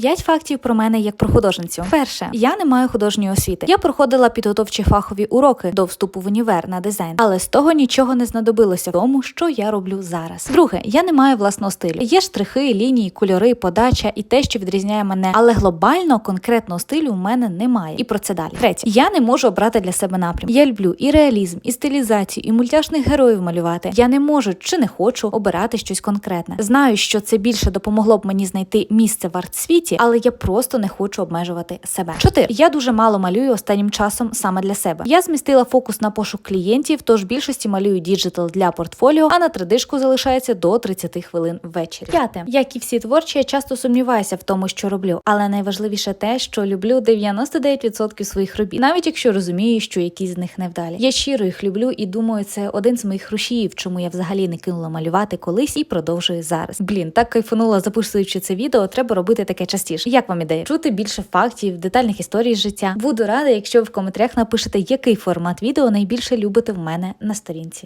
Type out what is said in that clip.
П'ять фактів про мене як про художницю. Перше, я не маю художньої освіти. Я проходила підготовчі фахові уроки до вступу в універ на дизайн, але з того нічого не знадобилося тому, що я роблю зараз. Друге, я не маю власного стилю. Є штрихи, лінії, кольори, подача і те, що відрізняє мене, але глобально конкретного стилю у мене немає. І про це далі. Третє, я не можу обрати для себе напрям. Я люблю і реалізм, і стилізацію, і мультяшних героїв малювати. Я не можу чи не хочу обирати щось конкретне. Знаю, що це більше допомогло б мені знайти місце в арт-світі, але я просто не хочу обмежувати себе. Чотири. Я дуже мало малюю останнім часом саме для себе. Я змістила фокус на пошук клієнтів, тож більшості малюю діджитал для портфоліо, а на 3D-шку залишається до 30 хвилин ввечері. П'яте. Як і всі творчі, я часто сумніваюся в тому, що роблю, але найважливіше те, що люблю 99% своїх робіт, навіть якщо розумію, що якісь з них невдалі. Я щиро їх люблю і думаю, це один з моїх рушіїв, чому я взагалі не кинула малювати колись і продовжую зараз. Блін, так кайфанула записуючи це відео. Треба робити таке частіше. Як вам ідея? Чути більше фактів, детальних історій з життя. Буду рада, якщо ви в коментарях напишете, який формат відео найбільше любите в мене на сторінці.